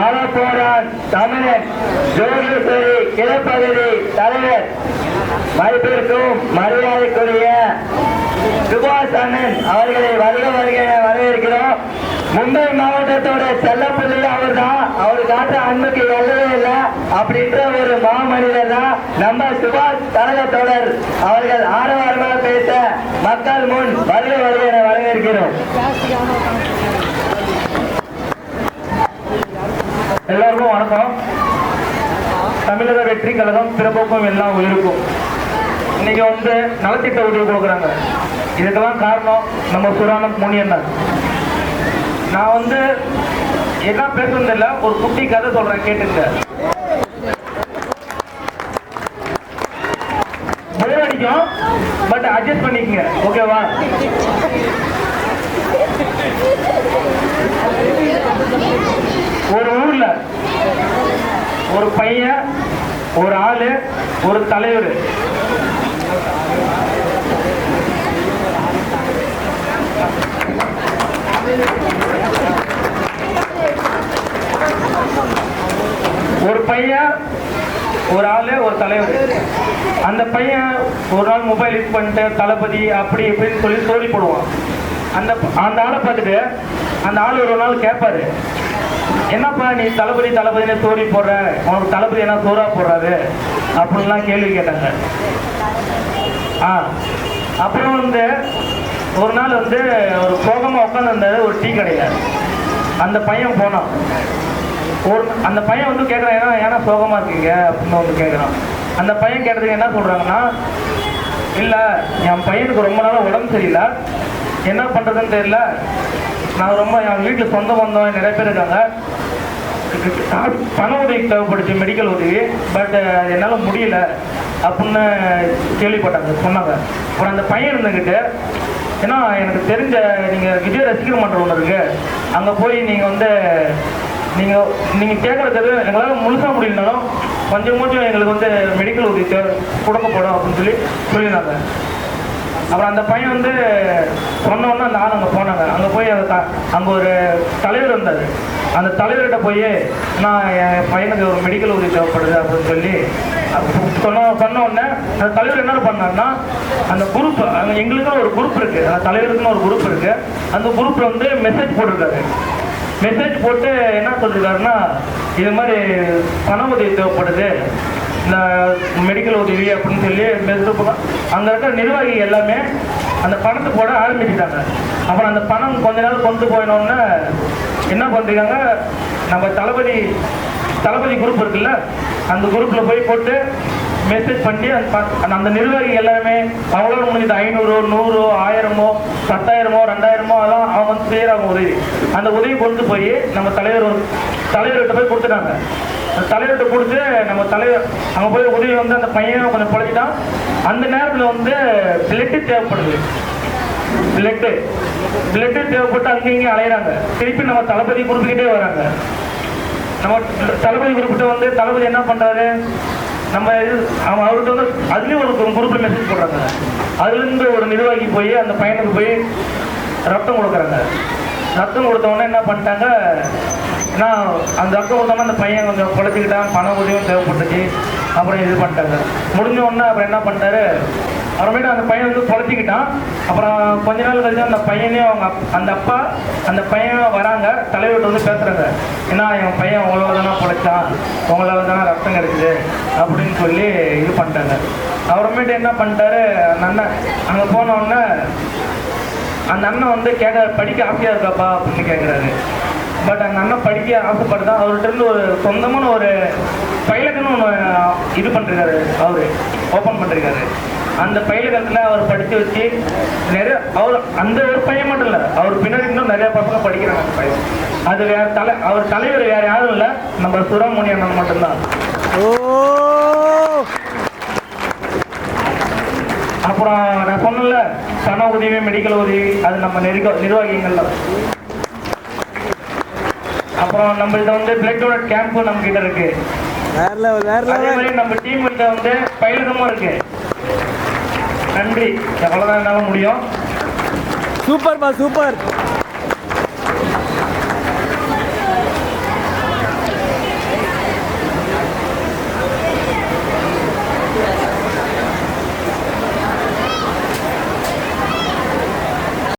ஆலப்போரான் தமிழன் ஜோகேஸ்வரி கிழப்பகுதி தலைவர். மதிப்பிற்கும் மரியாதைக்குரிய சுபாஷ் அண்ணன் அவர்களை வருக வருக வரவேற்கிறோம். மும்பை மாவட்டத்தோட செல்லப்பள்ளி அவர் தான் அவர் காட்ட அன்புக்கு எல்லவே இல்லை. அப்படின்ற ஒரு மாமனிதர் தான் நம்ம சுபாஷ் தரக தொடர். அவர்கள் ஆரவாரமாக பேச மக்கள் முன் வருக வருக வரவேற்கிறோம். வணக்கம். தமிழக வெற்றி கழகம் பிறப்புக்கும் எல்லாம் உயிருக்கும். இன்னைக்கு வந்து நலத்திட்ட உதவி கொடுக்குறாங்க. இதுக்கெல்லாம் காரணம் நம்ம சுரானம் முனியண்ணன் நான் வந்து என்ன பேசுறது இல்லை ஒரு குட்டி கதை சொல்றேன் கேட்டுங்க. பட் அட்ஜஸ்ட் பண்ணிக்கங்க. ஓகேவா ஒரு ஊர்ல ஒரு பையன் ஒரு ஆளு ஒரு தலைவர். ஒரு பையன் ஒரு ஆளு ஒரு தலைவர். அந்த பையன் ஒரு நாள் மொபைல் யூஸ் பண்ணிட்டு தளபதி அப்படி இப்படின்னு சொல்லி சோழி போடுவான் அந்த அந்த ஆளை பார்த்துட்டு அந்த ஆள் ஒரு நாள் கேட்பாரு என்னப்பா நீ தளபதி தளபதினு தோறி போடுற? உனக்கு தளபதி என்ன தோறா போடுறாரு? அப்படின்லாம் கேள்வி கேட்டாங்க. ஆ அப்புறம் வந்து ஒரு நாள் வந்து ஒரு சோகமாக உட்காந்துருந்தாரு ஒரு டீ கடையில். அந்த பையன் போனான். ஒரு அந்த பையன் வந்து கேட்குறான் ஏன்னா ஏன்னா சோகமாக இருக்கீங்க? அப்படின்னு வந்து கேட்குறான் அந்த பையன் கேட்டதுக்கு என்ன சொல்கிறாங்கன்னா இல்லை என் பையனுக்கு ரொம்ப நாளாக உடம்பு சரியில்லை. என்ன பண்ணுறதுன்னு தெரியல. நான் ரொம்ப என் வீட்டில் சொந்த பந்தம் நிறைய பேர் இருக்காங்க. பண உதவி தேவைப்படுச்சு மெடிக்கல் உதவி. பட் என்னால் முடியல அப்படின்னு கேள்விப்பட்டாங்க சொன்னாங்க. அப்புறம் அந்த பையன் இருந்துக்கிட்டு ஏன்னா எனக்கு தெரிஞ்ச நீங்கள் விஜய் ரசிகர் மன்றம் ஒன்று இருக்குது அங்கே போய் நீங்கள் வந்து நீங்கள் நீங்கள் கேட்குறது எங்களால் முழுசாக முடியலனாலும் கொஞ்சம் கொஞ்சம் எங்களுக்கு வந்து மெடிக்கல் உதவி தேவை கொடுக்கப்படும் அப்படின்னு சொல்லி சொல்லியிருந்தாங்க. அப்புறம் அந்த பையன் வந்து சொன்னோன்னா அந்த ஆள் அங்கே போனாங்க. அங்கே போய் அந்த த- அங்கே ஒரு தலைவர் இருந்தார். அந்த தலைவர்கிட்ட போய் நான் என் பையனுக்கு ஒரு மெடிக்கல் உதவி தேவைப்படுது அப்படின்னு சொல்லி சொன்ன சொன்ன உடனே அந்த தலைவர் என்ன பண்ணாருன்னா அந்த குரூப் எங்களுக்குன்னு ஒரு குரூப் இருக்குது அந்த தலைவருக்குன்னு ஒரு குரூப் இருக்குது அந்த குரூப்பில் வந்து மெசேஜ் போட்டிருக்காரு. மெசேஜ் போட்டு என்ன சொல்லியிருக்காருன்னா இது மாதிரி பண உதவி தேவைப்படுது. மெடிக்கல் உதவி அப்படின்னு சொல்லி மெசேஜ் அங்கே இருக்கிற நிர்வாகி எல்லாமே அந்த பணத்தை போட ஆரம்பிச்சிட்டாங்க. அப்புறம் அந்த பணம் கொஞ்ச நாள் கொண்டு போயினோடனே என்ன பண்ணிருக்காங்க நம்ம தளபதி தளபதி குரூப் இருக்குல்ல அந்த குரூப்பில் போய் போட்டு மெசேஜ் பண்ணி அந்த அந்த- நிர்வாகி எல்லாருமே அவங்களால முடிஞ்சது ஐநூறு நூறு ஆயிரமோ பத்தாயிரமோ ரெண்டாயிரமோ அதெல்லாம் அவங்க வந்து செய்யறாங்க உதவி. அந்த உதவி கொண்டு போய் நம்ம தலைவர் தலைவர்கிட்ட போய் கொடுத்துட்டாங்க. அந்த தலைவர்கிட்ட கொடுத்து நம்ம தலைவர் அங்கே போய் உதவி வந்து அந்த பையன் கொஞ்சம் பழகிட்டான் அந்த நேரத்தில் வந்து பிளட்டு தேவைப்படுது. பிளட்டு பிளட்டு தேவைப்பட்டு அங்கேயும் இங்கேயும் அலையிறாங்க. திருப்பி நம்ம தளபதி குரூப்புக்கிட்டே வராங்க. நம்ம தளபதி குறிப்பிட்ட வந்து தளபதி என்ன பண்ணுறாரு நம்ம இது அவன் அவர்கிட்ட வந்து அதுலேயும் ஒரு குரூப்ல மெசேஜ் போடுறாங்க. அதுலேருந்து ஒரு நிர்வாகி போய் அந்த பையனுக்கு போய் ரத்தம் கொடுக்குறாங்க. ரத்தம் கொடுத்தவொடனே என்ன பண்ணிட்டாங்க? நான் அந்த ரத்தம் கொடுத்தோன்னா அந்த பையன் கொஞ்சம் குழச்சிக்கிட்டான் பண உதவியும் தேவைப்பட்டுச்சு. அப்புறம் இது பண்ணிட்டாங்க முடிஞ்ச உடனே அப்புறம் என்ன பண்ணிட்டாரு? அப்புறமேட்டு அந்த பையன் வந்து குழைச்சிக்கிட்டான் அப்புறம் கொஞ்ச நாள் கழிச்சு அந்த பையனையும் அவங்க அந்த அப்பா அந்த பையன் வராங்க. தலைவர்கிட்ட வந்து பேசுகிறாங்க ஏன்னா என் பையன் உங்களால் தானே குழைச்சான் உங்களால் தானே ரத்தம் கிடைக்குது? அப்படின்னு சொல்லி இது பண்ணிட்டாங்க. அப்புறமேட்டு என்ன பண்ணிட்டாரு? அந்த அண்ணன் அங்கே போன உடனே அந்த அண்ணன் வந்து கேட்க படிக்க ஆசையாக இருக்காப்பா? அப்படின்னு கேட்குறாரு. பட் அந்த அண்ணன் படிக்க ஆசைப்படுதான் அவர்கிட்ட இருந்து ஒரு சொந்தமான ஒரு பைலக்குன்னு ஒன்று இது பண்ணிருக்காரு அவரு. ஓப்பன் பண்ணிருக்காரு அந்த பைலகத்தில் அவர் படித்து வச்சு நிறைய அவர் அந்த ஒரு பையன் மட்டும் இல்லை அவர் பின்னாடி இன்னும் நிறைய பசங்க படிக்கிறாங்க அந்த பையன். அது வேற தலை அவர் தலைவர் வேற யாரும் இல்லை நம்ம சுரமணி அண்ணன் மட்டும்தான். ஓ! அப்புறம் நான் சொன்னல பண உதவி மெடிக்கல் உதவி அது நம்ம நெருக்க நிர்வாகிகள்ல. அப்புறம் நம்மள்ட்ட வந்து பிளட் டொனேட் கேம்ப் நம்ம கிட்ட இருக்கு. வேற லெவல் வேற அதே மாதிரி நம்ம டீம் கிட்ட வந்து பயிலகமும் இருக்கு. நன்றி. எவ்வளவுதான் என்னால முடியும். சூப்பர்ப்பா சூப்பர்.